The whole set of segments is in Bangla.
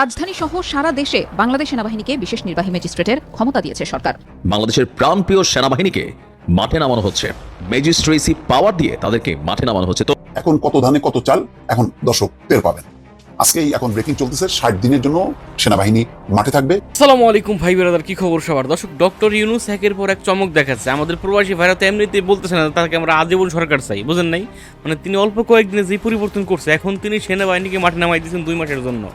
রাজধানী সহ সারা দেশে বাংলাদেশ সেনাবাহিনীকে বিশেষ নির্বাহী ম্যাজিস্ট্রেটের ক্ষমতা দিয়েছে সরকার। বাংলাদেশের প্রাণপ্রিয় সেনাবাহিনীকে মাঠে নামানো হচ্ছে। ম্যাজিস্ট্রেসি পাওয়ার দিয়ে তাদেরকে মাঠে নামানো হচ্ছে। তো এখন কত ধানে কত চাল এখন দর্শক টের পাবেন। আজকেই এখন ব্রেকিং চলতেছে ষাট দিনের জন্য সেনাবাহিনী মাঠে থাকবে। আসসালামু আলাইকুম ভাই বেরাদার কি খবর সবার? দর্শক ডক্টর ইউনুস একের পর এক চমক দেখাচ্ছে। আমাদের প্রবাসী ভাইরা তো এমনিতেই বলতেছে না তাকে আমরা আজীবন সরকার চাই বুঝেন নাই? মানে তিনি অল্প কয়েকদিনে যে পরিবর্তন করছে এখন তিনি সেনাবাহিনীকে মাঠে নামাই দিয়েছেন দুই মাসের জন্য।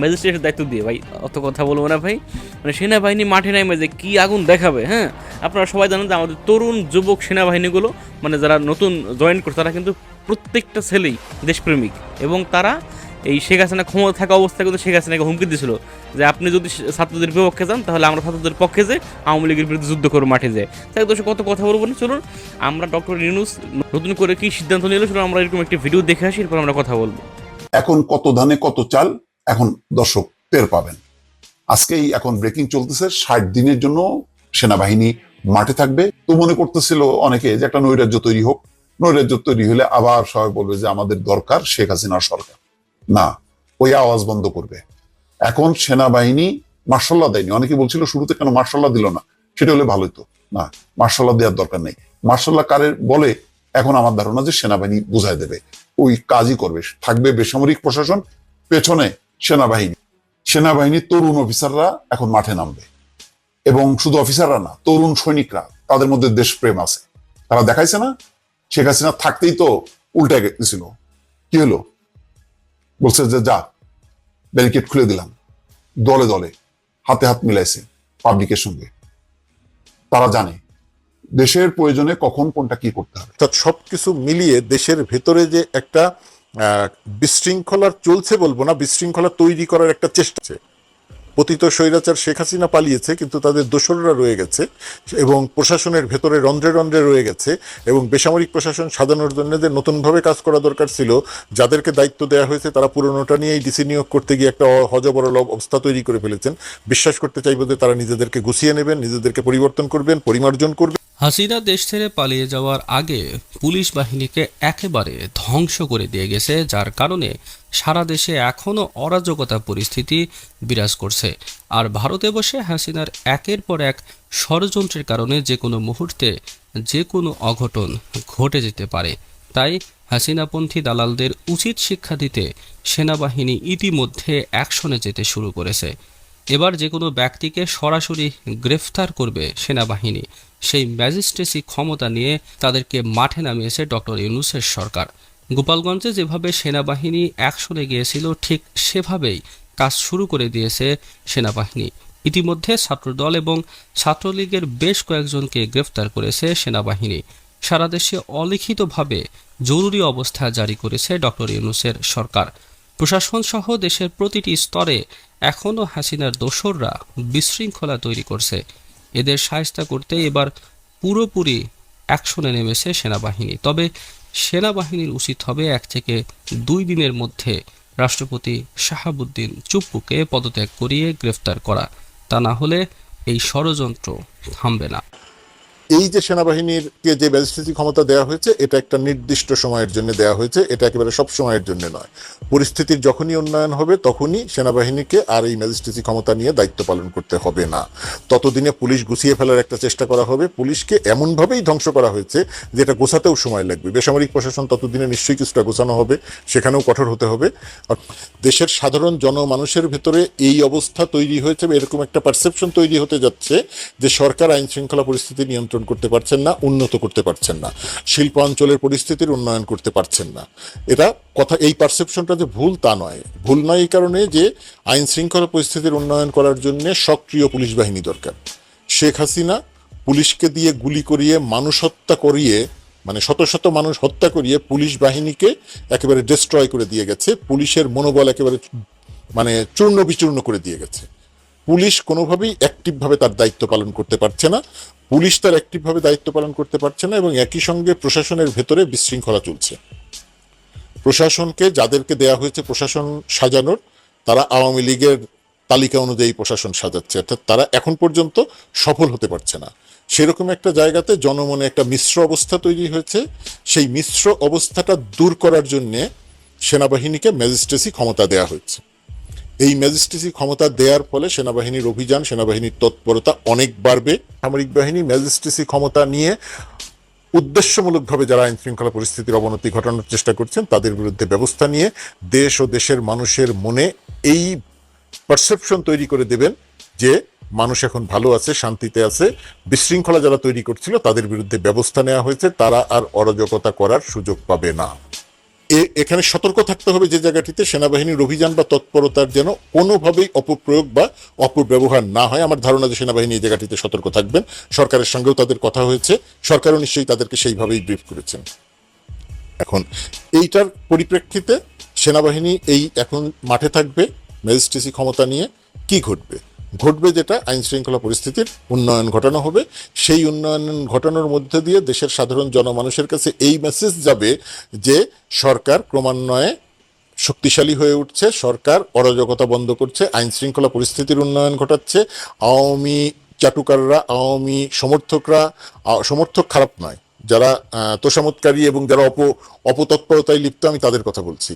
ম্যাজিস্ট্রেটের দায়িত্ব দিয়ে, ভাই, অত কথা বলব না, ভাই। মানে সেনাবাহিনী মাঠে নামে যে কি আগুন দেখাবে হ্যাঁ? আপনারা সবাই জানেন যে আমাদের তরুণ যুবক সেনাবাহিনীগুলো মানে যারা নতুন জয়েন করছে, তারা কিন্তু প্রত্যেকটা ছেলেই দেশপ্রেমিক। এবং তারা এই শেখ হাসিনা ক্ষমতা থাকা অবস্থায় কিন্তু শেখ হাসিনাকে হুমকি দিয়েছিল যে আপনি যদি ছাত্রদের বিপক্ষে যান, তাহলে আমরা ছাত্রদের পক্ষে যে আওয়ামী লীগের বিরুদ্ধে যুদ্ধ করব মাঠে যায় তাই দোষে কত কথা বলব না, চলুন, আমরা ডক্টর ইউনুস নতুন করে কি সিদ্ধান্ত নিল চলুন আমরা এরকম একটি ভিডিও দেখে আসি, এরপর আমরা কথা বলব। এখন কত ধানে কত চাল? এখন দর্শক টের পাবেন। আজকেই এখন ব্রেকিং চলতেছে, ষাট দিনের জন্য সেনাবাহিনী মাঠে থাকবে। তো মনে করতেছিল অনেকে যে একটা নৈরাজ্য তৈরি হোক, নৈরাজ্য তৈরি হলে আবার সবাই বলবে যে আমাদের দরকার শেখ হাসিনার সরকার। না, ওই আওয়াজ বন্ধ করবে। এখন সেনাবাহিনী মার্শাল্লাহ দেয়নি। অনেকে বলছিল শুরুতে কেন মার্শাল্লাহ দিল না? সেটা হলে ভালোই তো। না, মার্শাল্লাহ দেওয়ার দরকার নেই। মার্শাল্লাহ কারের বলে, এখন আমার ধারণা যে সেনাবাহিনী বুঝাই দেবে। ওই কাজই করবে। থাকবে বেসামরিক প্রশাসন, পেছনে সেনাবাহিনী। সেনাবাহিনীর তরুণ অফিসাররা এখন মাঠে নামবে। এবং শুধু অফিসাররা না, তরুণ সৈনিকরা, তাদের মধ্যে দেশপ্রেম আছে। তারা দেখাইছে না? শেখ হাসিনা থাকতেই তো উল্টে গেছিল। কি হলো? বলছে যে, যা, ব্যারিকেড খুলে দিলাম। দলে দলে, হাতে হাত মিলাইছে পাবলিকের সঙ্গে। তারা জানে, দেশের প্রয়োজনে কখন কোনটা কি করতে হবে। সবকিছু মিলিয়ে দেশের ভেতরে যে একটা বিশৃঙ্খলার চলছে বলব না, বিশৃঙ্খলা তৈরি করার একটা চেষ্টা পতিত স্বৈরাচার শেখ হাসিনা পালিয়েছে, কিন্তু তাদের দোসররা রয়ে গেছে এবং প্রশাসনের ভেতরে রন্ধ্রে রন্ধ্রে রয়ে গেছে এবং বেসামরিক প্রশাসন সাজানোর জন্য যে নতুনভাবে কাজ করা দরকার ছিল, যাদেরকে দায়িত্ব দেওয়া হয়েছে, তারা পুরনোটা নিয়েই ডিসি নিয়োগ করতে গিয়ে একটা হজবরল অবস্থা তৈরি করে ফেলেছেন। বিশ্বাস করতে চাইব যে তারা নিজেদেরকে গুছিয়ে নেবেন, নিজেদেরকে পরিবর্তন করবেন, পরিমার্জন করবেন। হাসিনা দেশ ছেড়ে পালিয়ে যাওয়ার আগে পুলিশ বাহিনীকে একেবারে ধ্বংস করে দিয়ে গেছে, যার কারণে সারা দেশে এখনও অরাজকতা পরিস্থিতি বিরাজ করছে। আর ভারতে বসে হাসিনার একের পর এক ষড়যন্ত্রের কারণে যে কোনো মুহূর্তে যে কোনো অঘটন ঘটে যেতে পারে। তাই হাসিনাপন্থী দালালদের উচিত শিক্ষা দিতে সেনাবাহিনী ইতিমধ্যে অ্যাকশনে যেতে শুরু করেছে। এবার যে কোনো ব্যক্তিকে সরাসরি গ্রেফতার করবে সেনাবাহিনী। সেই ম্যাজিস্ট্রেসি ক্ষমতা নিয়ে তাদেরকে মাঠে নামিয়েছে ডক্টর ইউনুসের সরকার। গোপালগঞ্জে যেভাবে সেনাবাহিনী অ্যাকশনে গিয়েছিল, ঠিক সেভাবেই কাজ শুরু করে দিয়েছে সেনাবাহিনী। ইতিমধ্যে ছাত্রদল এবং ছাত্রলীগের বেশ কয়েকজনকে গ্রেফতার করেছে সেনাবাহিনী। সারা দেশে অলিখিতভাবে জরুরি অবস্থা জারি করেছে ডক্টর ইউনুসের সরকার। প্রশাসন সহ দেশের প্রতিটি স্তরে এখনও হাসিনার দোসররা বিশৃঙ্খলা তৈরি করছে। এদের সাহস্তা করতে এবার পুরোপুরি অ্যাকশনে নেমেছে সেনাবাহিনী। তবে সেনাবাহিনীর উচিত হবে এক থেকে দুই দিনের মধ্যে রাষ্ট্রপতি শাহাবুদ্দিন চুপ্পুকে পদত্যাগ করিয়ে গ্রেফতার করা। তা না হলে এই ষড়যন্ত্র থামবে না। এই যে সেনাবাহিনীরকে যে ম্যাজিস্ট্রেসি ক্ষমতা দেওয়া হয়েছে, এটা একটা নির্দিষ্ট সময়ের জন্য দেওয়া হয়েছে। এটা একেবারে সব সময়ের জন্য নয়। পরিস্থিতির যখনই উন্নয়ন হবে, তখনই সেনাবাহিনীকে আর এই ম্যাজিস্ট্রেসি ক্ষমতা নিয়ে দায়িত্ব পালন করতে হবে না। ততদিনে পুলিশ গুছিয়ে ফেলার একটা চেষ্টা করা হবে। পুলিশকে এমনভাবেই ধ্বংস করা হয়েছে যেটা গোছাতেও সময় লাগবে। বেসামরিক প্রশাসন ততদিনে নিশ্চয়ই কিছুটা গোছানো হবে, সেখানেও কঠোর হতে হবে। দেশের সাধারণ জনমানুষের ভেতরে এই অবস্থা তৈরি হয়েছে এরকম একটা পারসেপশন তৈরি হতে যাচ্ছে যে সরকার আইন শৃঙ্খলা পরিস্থিতি নিয়ন্ত্রণ করতে পারছেন না, উন্নত করতে পারছেন না। শিল্প অঞ্চলের পরিস্থিতির উন্নয়ন করতে পারছেন না। এটা কথা, এই পারসেপশনটা যে ভুল তা নয়। ভুল নয় এই কারণে যে আইন শৃঙ্খলা পরিস্থিতির উন্নয়ন করার জন্য সক্রিয় পুলিশ বাহিনী দরকার। শেখ হাসিনা পুলিশকে দিয়ে গুলি করিয়ে, মানুষ হত্যা করিয়ে মানে শত শত মানুষ হত্যা করিয়ে পুলিশ বাহিনীকে একেবারে ডিস্ট্রয় করে দিয়ে গেছে। পুলিশের মনোবল একেবারে মানে চূর্ণ বিচূর্ণ করে দিয়ে গেছে। পুলিশ কোনোভাবেই অ্যাক্টিভভাবে তার দায়িত্ব পালন করতে পারছে না। পুলিশ তার অ্যাক্টিভভাবে দায়িত্ব পালন করতে পারছে না এবং একই সঙ্গে প্রশাসনের ভেতরে বিশৃঙ্খলা চলছে। প্রশাসনকে যাদেরকে দেয়া হয়েছে প্রশাসন সাজানোর, তারা আওয়ামী লীগের তালিকা অনুযায়ী প্রশাসন সাজাচ্ছে। অর্থাৎ তারা এখন পর্যন্ত সফল হতে পারছে না। সেরকম একটা জায়গাতে জনমনে একটা মিশ্র অবস্থা তৈরি হয়েছে। সেই মিশ্র অবস্থাটা দূর করার জন্যে সেনাবাহিনীকে ম্যাজিস্ট্রেসি ক্ষমতা দেয়া হয়েছে। এই ম্যাজিস্ট্রেসি ক্ষমতা দেওয়ার ফলে সেনাবাহিনীর অভিযান, সেনাবাহিনীর তৎপরতা অনেক বাড়বে। সামরিক বাহিনী ম্যাজিস্ট্রেসি ক্ষমতা নিয়ে উদ্দেশ্যমূলকভাবে যারা আইন শৃঙ্খলা পরিস্থিতির অবনতি ঘটানোর চেষ্টা করছেন, তাদের বিরুদ্ধে ব্যবস্থা নিয়ে দেশ ও দেশের মানুষের মনে এই পারসেপশন তৈরি করে দেবেন যে মানুষ এখন ভালো আছে, শান্তিতে আছে, বিশৃঙ্খলা যারা তৈরি করছিল, তাদের বিরুদ্ধে ব্যবস্থা নেওয়া হয়েছে, তারা আর অরাজকতা করার সুযোগ পাবে না। এখানে সতর্ক থাকতে হবে যে জায়গাটিতে সেনাবাহিনীর অভিযান বা তৎপরতার যেন কোনোভাবেই অপপ্রয়োগ বা অপব্যবহার না হয়। আমার ধারণা যে সেনাবাহিনী এই জায়গাটিতে সতর্ক থাকবেন। সরকারের সঙ্গেও তাদের কথা হয়েছে। সরকারও নিশ্চয়ই তাদেরকে সেইভাবেই ব্রিফ করেছেন। এখন, এইটার পরিপ্রেক্ষিতে সেনাবাহিনী এই এখন মাঠে থাকবে। ম্যাজিস্ট্রেসি ক্ষমতা নিয়ে কি ঘটবে? ঘটবে যেটা আইন শৃঙ্খলা পরিস্থিতির উন্নয়ন ঘটানো হবে। সেই উন্নয়ন ঘটানোর মধ্যে দিয়ে দেশের সাধারণ জনমানুষের কাছে এই মেসেজ যাবে যে সরকার ক্রমান্বয়ে শক্তিশালী হয়ে উঠছে, সরকার অরাজকতা বন্ধ করছে আইন শৃঙ্খলা পরিস্থিতির উন্নয়ন ঘটাচ্ছে। আওয়ামী চাটুকাররা, আওয়ামী সমর্থকরা সমর্থক খারাপ নয়। যারা তোষামতকারী এবং যারা অপ, অপতৎপরতায় লিপ্ত, আমি তাদের কথা বলছি।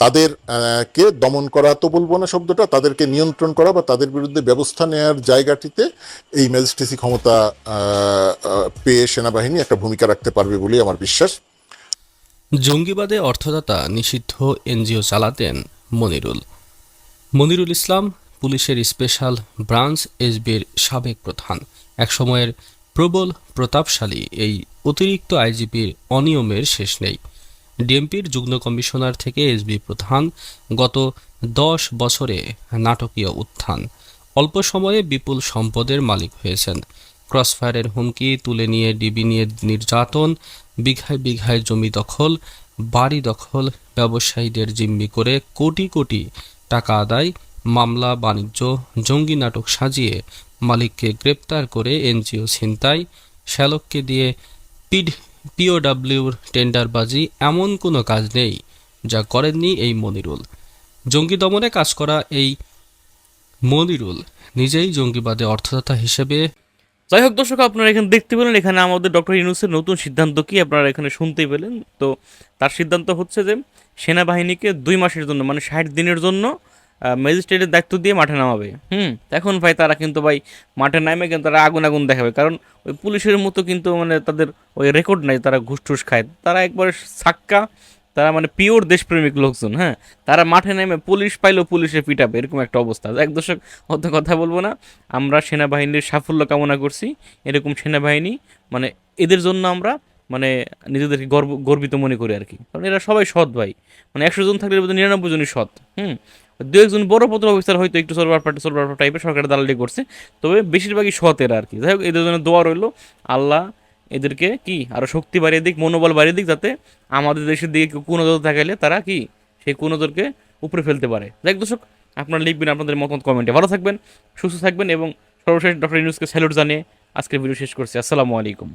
তাদের আহ, কে দমন করা তো বলব না শব্দটা তাদেরকে নিয়ন্ত্রণ করা বা তাদের বিরুদ্ধে ব্যবস্থা নেওয়ার জায়গাটিতে এই ম্যাজিস্ট্রেসি ক্ষমতা পেয়ে সেনাবাহিনী একটা ভূমিকা রাখতে পারবে বলেই আমার বিশ্বাস। জঙ্গিবাদে অর্থদাতা নিষিদ্ধ এনজিও চালাতেন মনিরুল। মনিরুল ইসলাম পুলিশের স্পেশাল ব্রাঞ্চ এসবির সাবেক প্রধান। একসময়ের প্রবল প্রতাপশালী এই অতিরিক্ত আইজিপির অনিয়মের শেষ নেই। ডিএমপির যুগ্ম কমিশনার থেকে এসবি প্রধান, গত দশ বছরে নাটকীয় উত্থান। অল্প সময়ে বিপুল সম্পদের মালিক হয়েছেন। ক্রসফায়ারের হুমকি তুলে নিয়ে ডিবি নিয়ে নির্যাতন, বিঘায় বিঘায় জমি দখল, বাড়ি দখল, ব্যবসায়ীদের জিম্মি করে কোটি কোটি টাকা আদায়, মামলা, বাণিজ্য, জঙ্গি নাটক সাজিয়ে মালিককে গ্রেপ্তার করে এনজিও ছিনতাই, শ্যালককে দিয়ে পিড পিওডাব্লিউর টেন্ডারবাজি এমন কোনো কাজ নেই যা করেননি এই মনিরুল। জঙ্গি দমনে কাজ করা এই মনিরুল নিজেই জঙ্গিবাদে অর্থদাতা হিসেবে যাই হোক দর্শক, আপনারা এখানে দেখতে পেলেন, এখানে আমাদের ডক্টর ইউনুসের নতুন সিদ্ধান্ত কি আপনারা এখানে শুনতেই পেলেন। তো তার সিদ্ধান্ত হচ্ছে যে সেনাবাহিনীকে দুই মাসের জন্য মানে ষাট দিনের জন্য ম্যাজিস্ট্রেটের দায়িত্ব দিয়ে মাঠে নামাবে। হুম? এখন ভাই তারা কিন্তু ভাই মাঠে নামে কিন্তু তারা আগুন আগুন দেখাবে। কারণ ওই পুলিশের মতো কিন্তু মানে তাদের ওই রেকর্ড নাই, তারা ঘুষ টুস খায়। তারা একবারে সাক্কা, তারা মানে পিওর দেশপ্রেমিক লোকজন হ্যাঁ? তারা মাঠে নেমে পুলিশ পাইলেও পুলিশে পিটাবে, এরকম একটা অবস্থা। এক দর্শক, অত কথা বলব না। আমরা সেনাবাহিনীর সাফল্য কামনা করছি। এরকম সেনাবাহিনী মানে এদের জন্য আমরা মানে নিজেদেরকে গর্ব, গর্বিত মনে করি আর কি। কারণ এরা সবাই সৎ ভাই। মানে একশো জন থাকলে নিরানব্বই জনই সৎ, হুম? দু একজন বড় পত্র অফিসার হয়তো একটু সরবার পার্টি সরবার টাইপের সরকারের দালালি করছে। তবে বেশিরভাগই সৎ এরা আর কি যাই হোক, এদের জন্য দোয়া রইল। আল্লাহ এদেরকে কি আরও শক্তি বাড়িয়ে দিক, মনোবল বাড়িয়ে দিক, যাতে আমাদের দেশের দিকে কেউ কোনো নজর দেখাইলে তারা কি সেই কোনো নজরকে উপরে ফেলতে পারে। দেখ দর্শক, আপনারা লিখবেন আপনাদের মতামত কমেন্টে ভালো থাকবেন, সুস্থ থাকবেন এবং সর্বশেষ ডক্টর ইউনুসকে স্যালুট জানিয়ে আজকের ভিডিও শেষ করছি। আসসালামু আলাইকুম।